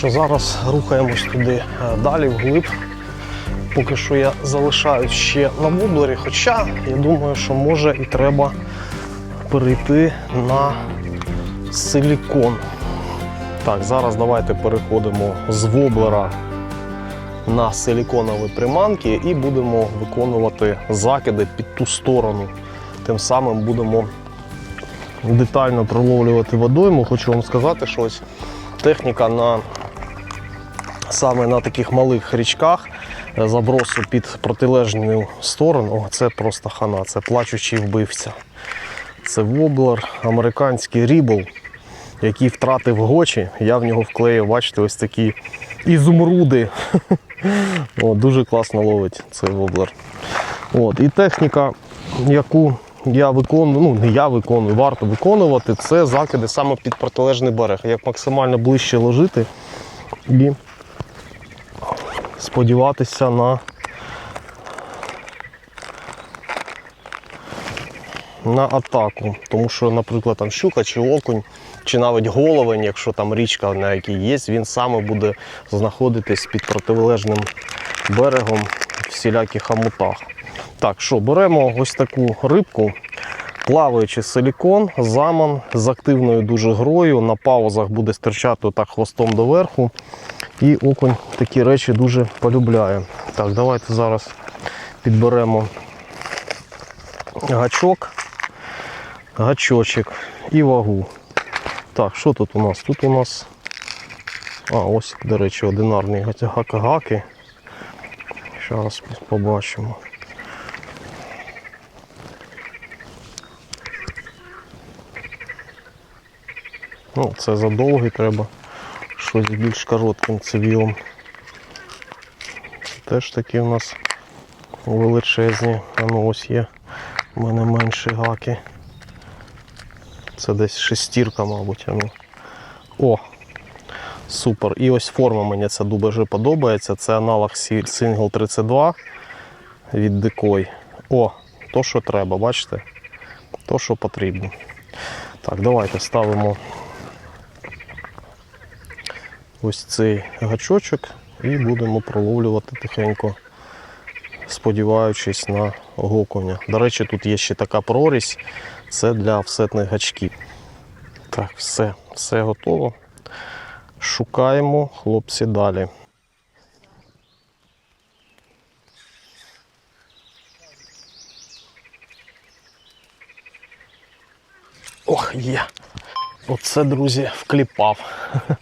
Що зараз рухаємось туди е, далі, вглиб. Поки що я залишаюсь ще на воблері, хоча я думаю, що може і треба перейти на силікон. Так, зараз давайте переходимо з воблера на силіконові приманки і будемо виконувати закиди під ту сторону. Тим самим будемо детально проловлювати водойму. Хочу вам сказати, що ось техніка на саме на таких малих річках е, забросу під протилежну сторону. Це просто хана, це плачучий вбивця. Це воблер, американський рібл, який втратив гочі. Я в нього вклеїв, бачите, ось такі ізумруди. О, дуже класно ловить цей воблер. От, і техніка, яку я виконую, ну не я виконую, варто виконувати, це закиди саме під протилежний берег. Як максимально ближче ложити і сподіватися на, на атаку. Тому що, наприклад, там щука чи окунь, чи навіть головень, якщо там річка, на якій є, він саме буде знаходитись під протилежним берегом в всіляких амутах. Так, що, беремо ось таку рибку, плаваючий силікон, заман з активною дуже грою. На паузах буде стирчати так хвостом доверху. І окунь такі речі дуже полюбляє. Так, давайте зараз підберемо гачок, гачочок і вагу. Так, що тут у нас? Тут у нас. А, ось, до речі, одинарний гак-гаки. Зараз побачимо. Ну, це задовгий треба щось більш коротким цивілом. Теж такі у нас величезні. А ну ось є у мене менші гаки. Це десь шестірка, мабуть. Ну. О! Супер. І ось форма мені ця дуже подобається. Це аналог Single 32 від Decoy. О, то, що треба, бачите? То, що потрібно. Так, давайте ставимо ось цей гачочок і будемо проловлювати тихенько, сподіваючись на гоконя. До речі, тут є ще така прорізь, це для офсетних гачків. Так, все, все готово. Шукаємо хлопці далі. Ох, є. Оце, друзі, вкліпав.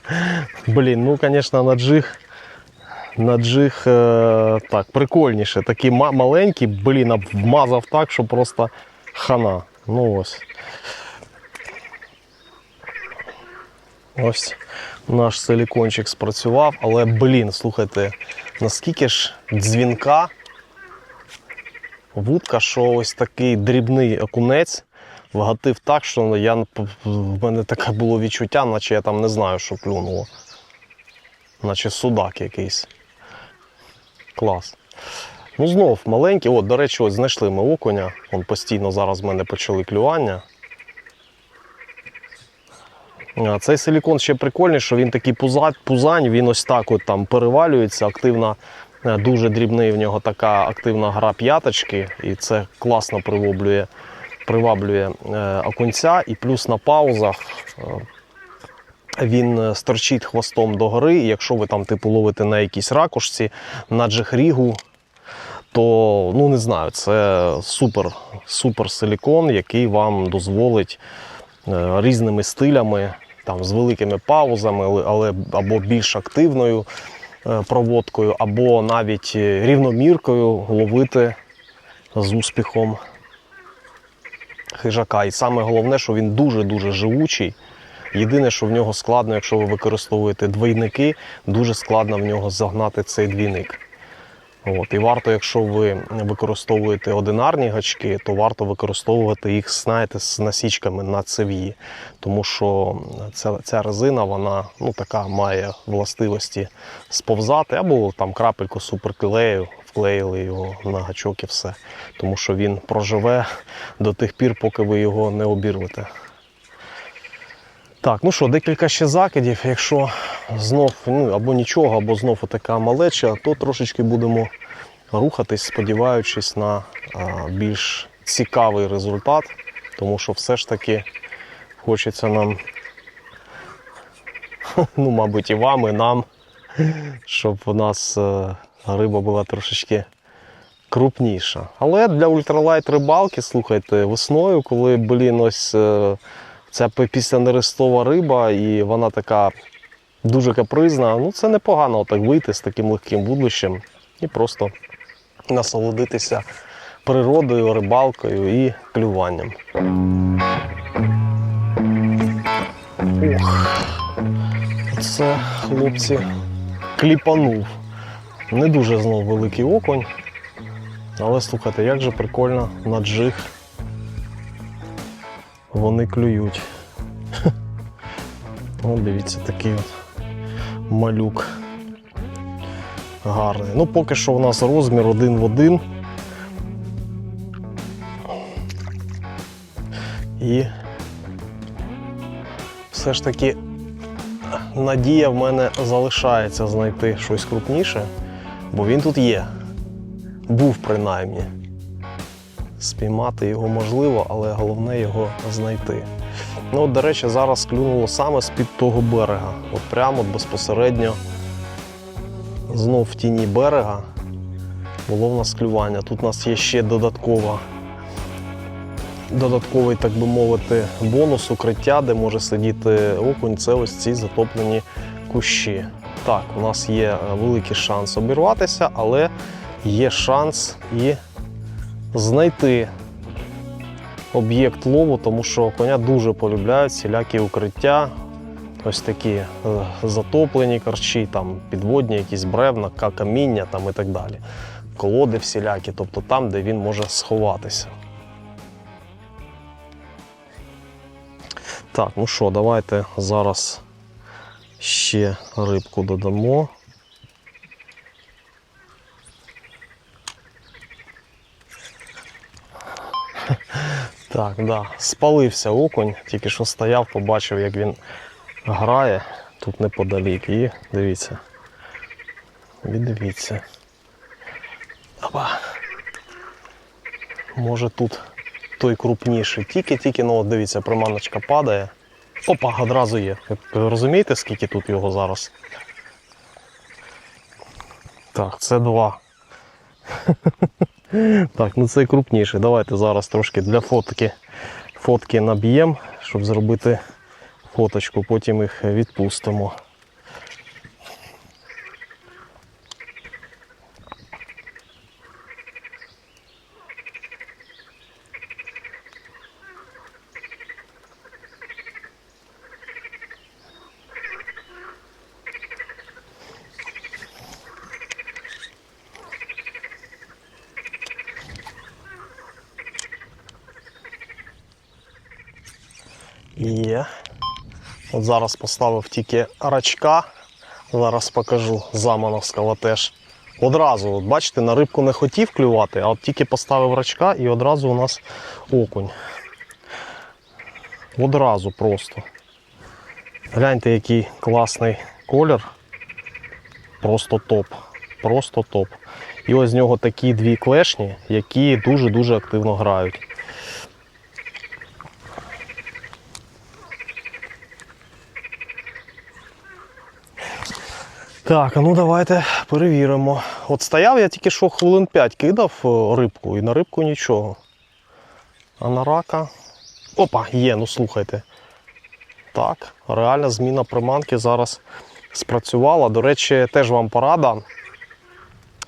Блін, ну, звісно, на джиг. На джиг е, так, прикольніше. Такий ма- маленький, блін, а вмазав так, що просто хана. Ну ось. Ось наш силікончик спрацював, але, блін, слухайте, наскільки ж дзвінка вудка, що ось такий дрібний окунець вгатив так, що я, в мене таке було відчуття, наче я там не знаю, що клюнуло. Наче судак якийсь. Клас. Ну, знов маленький. От, до речі, ось знайшли ми окуня. Он постійно зараз в мене почали клювання. А Цей силікон ще прикольний, що він такий пуза- пузань, він ось так от там перевалюється, активна, е, дуже дрібний в нього така активна гра п'яточки, і це класно приваблює, приваблює е, окунця. І плюс на паузах е, він е, сторчить хвостом догори. І якщо ви там типу ловите на якійсь ракушці, на джихрігу, то ну не знаю, це супер, супер силікон, який вам дозволить різними стилями, там, з великими паузами, але- або більш активною проводкою, або навіть рівноміркою ловити з успіхом хижака. І саме головне, що він дуже-дуже живучий. Єдине, що в нього складно, якщо ви використовуєте двійники, дуже складно в нього загнати цей двійник. От. І варто, якщо ви використовуєте одинарні гачки, то варто використовувати їх, знаєте, з насічками на цев'ї. Тому що ця, ця резина, вона ну, така має властивості сповзати, або там крапельку суперклею, вклеїли його на гачок і все. Тому що він проживе до тих пір, поки ви його не обірвете. Так, ну що, декілька ще закидів. Якщо знов ну, або нічого, або знов така малеча, то трошечки будемо рухатись, сподіваючись на а, більш цікавий результат, тому що все ж таки хочеться нам, ну, мабуть, і вам, і нам, щоб у нас е, риба була трошечки крупніша. Але для ультралайт рибалки, слухайте, весною, коли, блін, ось е, ця після нерестова риба, і вона така дуже капризна, ну це непогано так вийти з таким легким вудлищем і просто насолодитися природою, рибалкою і клюванням. Ох, це хлопці кліпанув. Не дуже знов великий окунь. Але слухайте, як же прикольно на джиг вони клюють. О, дивіться, такий от малюк гарний. Ну, поки що у нас розмір один в один. І все ж таки надія в мене залишається знайти щось крупніше, бо він тут є. Був принаймні. Спіймати його можливо, але головне його знайти. Ну, от, до речі, зараз клюнуло саме з-під того берега. От прямо от безпосередньо знов в тіні берега було в нас клювання. Тут у нас є ще додаткова, додатковий, так би мовити, бонус укриття, де може сидіти окунь. Це ось ці затоплені кущі. Так, у нас є е, великий шанс обірватися, але є шанс і знайти об'єкт лову, тому що коня дуже полюбляють всілякі укриття, ось такі е, затоплені корчі, там підводні якісь бревна, ка- каміння там і так далі. Колоди всілякі, тобто там, де він може сховатися. Так, ну що, давайте зараз ще рибку додамо. Так, да. Спалився окунь, тільки що стояв, побачив, як він грає тут неподалік. І дивіться. Віддивіться. Опа. Може тут той крупніший. Тільки-тільки, ну от дивіться, приманочка падає. Опа, одразу є. Розумієте, скільки тут його зараз? Так, це два. Так, ну це крупніший. Давайте зараз трошки для фотки, фотки наб'ємо, щоб зробити фоточку, потім їх відпустимо. Є. От зараз поставив тільки рачка. Зараз покажу замановського теж. Одразу, от бачите, на рибку не хотів клювати, а от тільки поставив рачка і одразу у нас окунь. Одразу просто. Гляньте, який класний колір. Просто топ. Просто топ. І ось з нього такі дві клешні, які дуже-дуже активно грають. Так, а ну давайте перевіримо. От стояв я тільки що хвилин 5 кидав е, рибку і на рибку нічого. А на рака. Опа, є, ну слухайте. Так, реальна зміна приманки зараз спрацювала. До речі, теж вам порада.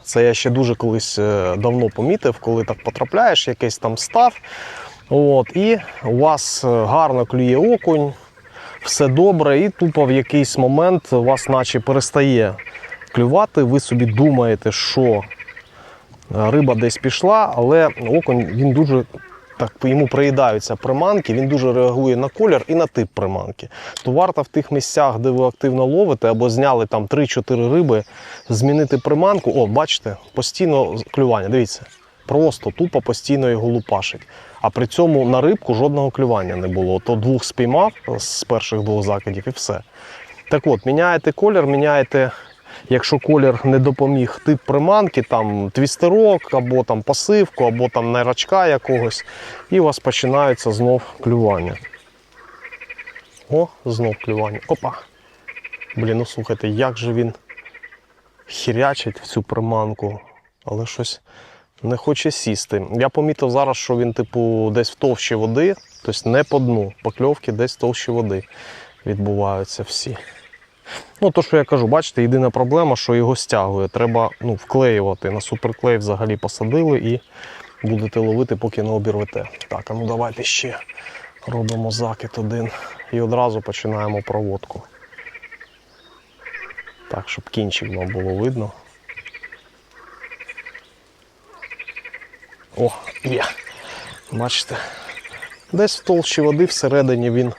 Це я ще дуже колись е, давно помітив, коли так потрапляєш, якийсь там став. От, і у вас е, гарно клює окунь, все добре, і тупо в якийсь момент вас наче перестає клювати. Ви собі думаєте, що е, риба десь пішла, але окунь він дуже так йому приїдаються приманки, він дуже реагує на колір і на тип приманки. То варто в тих місцях, де ви активно ловите, або зняли там 3-4 риби, змінити приманку. О, бачите, постійно клювання. Дивіться. Просто тупо постійно його лупашить. А при цьому на рибку жодного клювання не було. То двох спіймав з перших двох закидів і все. Так от, міняєте колір, міняєте, якщо колір не допоміг тип приманки, там твістерок, або там пасивку, або там найрачка якогось, і у вас починається знов клювання. О, знов клювання. Опа. Блін, ну слухайте, як же він хірячить в цю приманку, але щось не хоче сісти. Я помітив зараз, що він, типу, десь в товщі води, тобто не по дну, покльовки десь в товщі води відбуваються всі. Ну, то, що я кажу, бачите, єдина проблема, що його стягує. Треба ну, вклеювати. На суперклей взагалі посадили і будете ловити, поки не обірвете. Так, а ну давайте ще робимо закид один і одразу починаємо проводку. Так, щоб кінчик вам було видно. О, є. Бачите? Десь в толщі води всередині він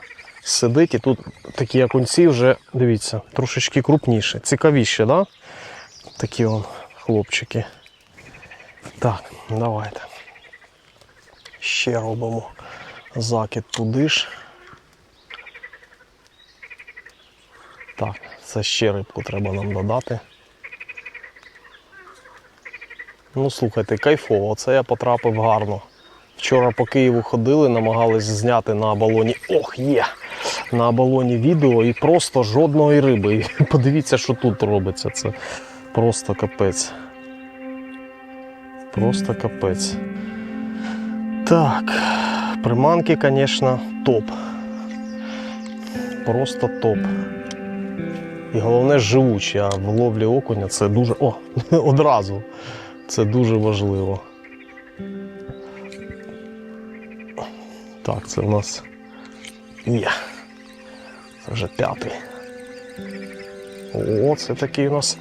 сидить, і тут такі окунці вже, дивіться, трошечки крупніші. Цікавіші, да? Такі он хлопчики. Так, давайте. Ще робимо закид туди ж. Так, це ще рибку треба нам додати. Ну, слухайте, кайфово, це я потрапив гарно. Вчора по Києву ходили, намагались зняти на балоні. Ох, є! На балоні відео і просто жодної риби. І подивіться, що тут робиться. Це просто капець. Просто капець. Так, приманки, звісно, топ. Просто топ. І головне живучі, а в ловлі окуня це дуже. О, одразу. Це дуже важливо. Так, це в нас є. Це вже п'ятий. О, це такий у нас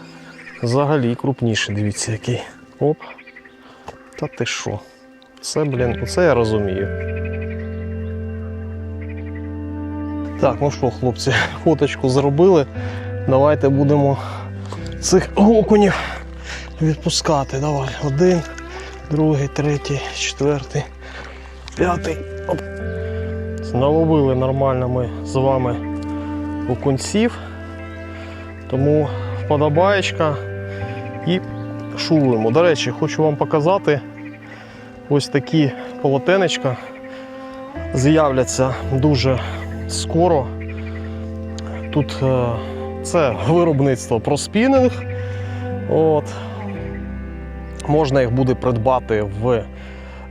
взагалі крупніший, дивіться, який. Оп. Та ти що? Це, блін, оце я розумію. Так, ну що, хлопці, фоточку зробили. Давайте будемо цих окунів відпускати. Давай. Один, другий, третій, четвертий, п'ятий. Оп. Наловили нормально ми з вами окунців. Тому вподобаєчка і шуруємо. До речі, хочу вам показати ось такі полотенечка. З'являться дуже скоро. Тут е, це виробництво про спінінг. От. Можна їх буде придбати в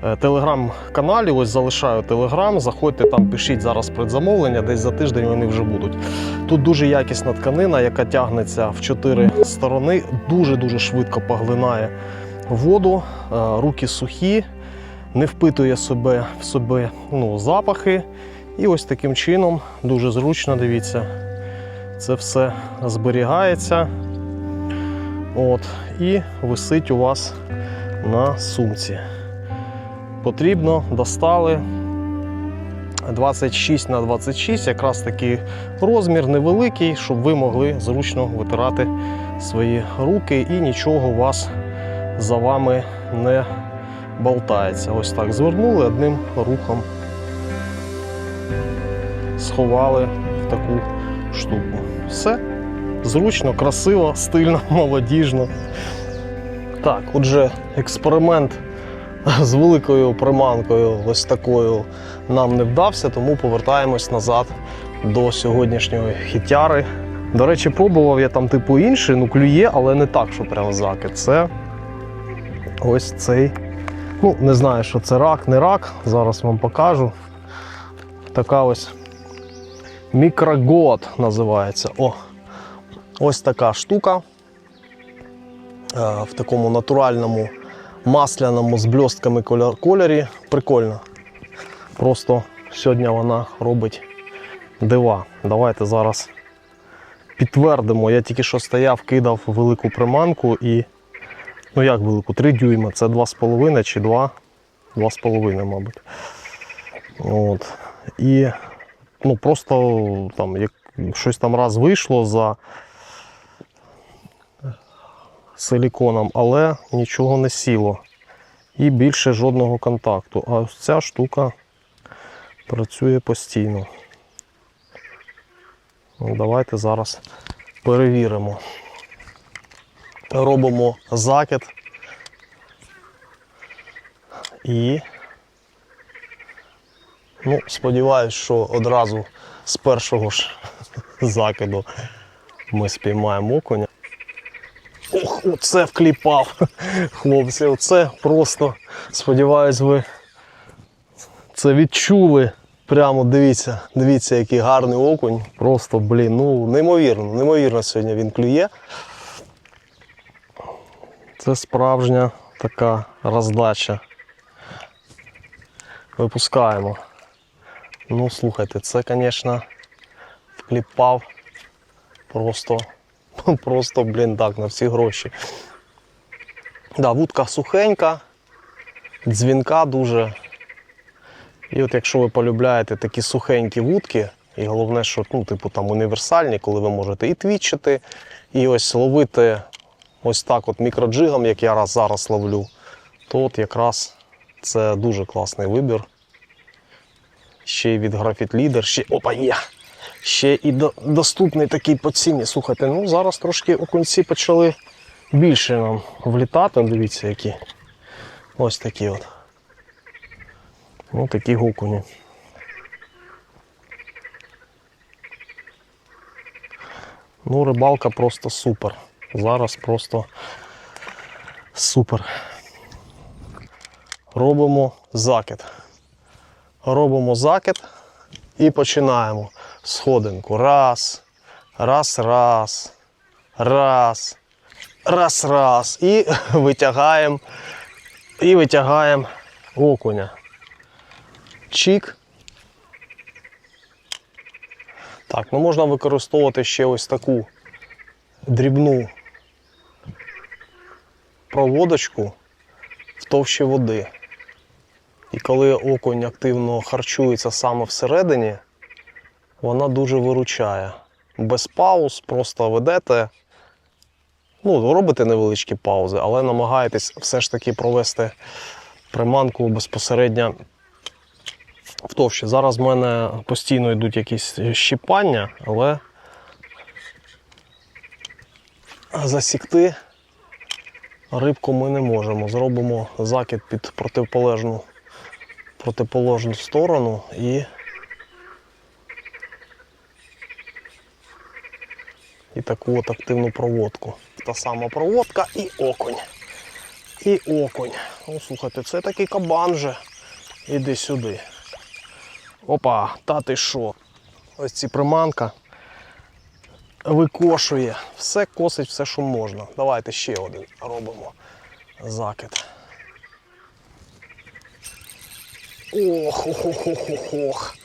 е, телеграм-каналі. Ось залишаю телеграм. Заходьте там, пишіть зараз предзамовлення, десь за тиждень вони вже будуть. Тут дуже якісна тканина, яка тягнеться в чотири сторони, дуже-дуже швидко поглинає воду, е, руки сухі, не впитує себе в себе ну, запахи. І ось таким чином дуже зручно, дивіться, це все зберігається. От, і висить у вас на сумці. Потрібно, достали 26 на 26, якраз такий розмір невеликий, щоб ви могли зручно витирати свої руки і нічого у вас за вами не болтається. Ось так звернули одним рухом, сховали в таку штуку. Все. Зручно, красиво, стильно, молодіжно. Так, отже, експеримент з великою приманкою, ось такою, нам не вдався, тому повертаємось назад до сьогоднішньої хітяри. До речі, пробував я там типу інший, ну клює, але не так, що прям закид. Це ось цей. Ну, не знаю, що це рак, не рак. Зараз вам покажу. Така ось мікрогод називається. О! Ось така штука е, в такому натуральному масляному з бльостками кольорі. Прикольно. Просто сьогодні вона робить дива. Давайте зараз підтвердимо. Я тільки що стояв, кидав велику приманку і. Ну як велику? 3 дюйма. Це 2,5 чи 2? 2,5, мабуть. От. І ну, просто там, як щось там раз вийшло за силіконом, але нічого не сіло. і більше жодного контакту. А ось ця штука працює постійно. Ну, давайте зараз перевіримо. Робимо закид. І ну, сподіваюсь, що одразу з першого ж закиду ми спіймаємо окуня. Оце вкліпав, хлопці, оце просто, сподіваюсь, ви це відчули. Прямо дивіться, дивіться, який гарний окунь. Просто, блін, ну неймовірно, неймовірно сьогодні він клює. Це справжня така роздача. Випускаємо. Ну, слухайте, це, звісно, вкліпав просто, просто, блін, так, на всі гроші. Да, вудка сухенька, дзвінка дуже. І от якщо ви полюбляєте такі сухенькі вудки, і головне, що ну, типу там універсальні, коли ви можете і твічити, і ось ловити ось так от мікроджигом, як я раз зараз ловлю, то от якраз це дуже класний вибір. Ще й від Graphite Leader, ще опа є. Ще і до, доступний такий по ціні. Слухайте, ну зараз трошки окунці почали більше нам влітати. Дивіться, які. Ось такі от. Ну, такі гукуні. Ну, рибалка просто супер. Зараз просто супер. Робимо закид. Робимо закид і починаємо сходинку. Раз, раз, раз, раз, раз, раз. І витягаємо, і витягаємо окуня. Чік. Так, ну можна використовувати ще ось таку дрібну проводочку в товщі води. І коли окунь активно харчується саме всередині, вона дуже виручає. Без пауз просто ведете, ну, робите невеличкі паузи, але намагаєтесь все ж таки провести приманку безпосередньо в товщі. Зараз в мене постійно йдуть якісь щіпання, але засікти рибку ми не можемо. Зробимо закид під противополежну, протиположну сторону і, і таку от активну проводку. Та сама проводка і окунь. І окунь. Ну, слухайте, це такий кабан же. Іди сюди. Опа, та ти що? Ось ці приманка викошує. Все косить, все, що можна. Давайте ще один робимо закид. Ох, ох, ох, ох, ох, ох.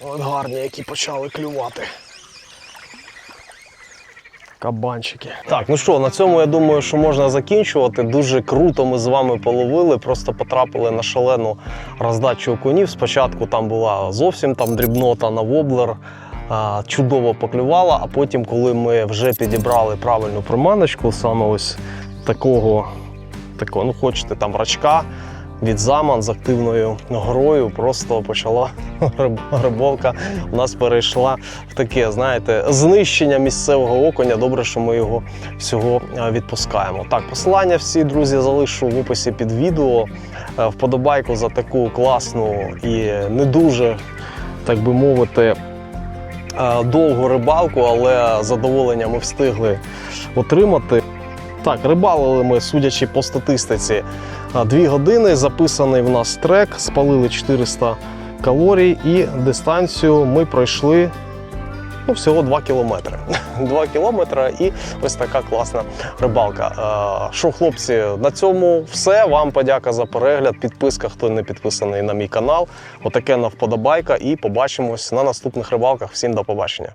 От гарні, які почали клювати. Кабанчики. Так, ну що, на цьому я думаю, що можна закінчувати. Дуже круто ми з вами половили, просто потрапили на шалену роздачу окунів. Спочатку там була зовсім там дрібнота на воблер, чудово поклювала, а потім, коли ми вже підібрали правильну приманочку, саме ось такого, такого ну хочете там рачка від заман з активною грою, просто почала риб- у нас перейшла в таке, знаєте, знищення місцевого окуня. Добре, що ми його всього відпускаємо. Так, посилання всі, друзі, залишу в описі під відео. Е, Вподобайку за таку класну і не дуже, так би мовити, е, довгу рибалку, але задоволення ми встигли отримати. Так, рибалили ми, судячи по статистиці, дві години. Записаний в нас трек, спалили 400 калорій і дистанцію ми пройшли ну, всього 2 кілометри. 2 кілометри і ось така класна рибалка. Е, Що, хлопці, на цьому все. Вам подяка за перегляд. Підписка, хто не підписаний на мій канал. Отаке на вподобайка. І побачимось на наступних рибалках. Всім до побачення.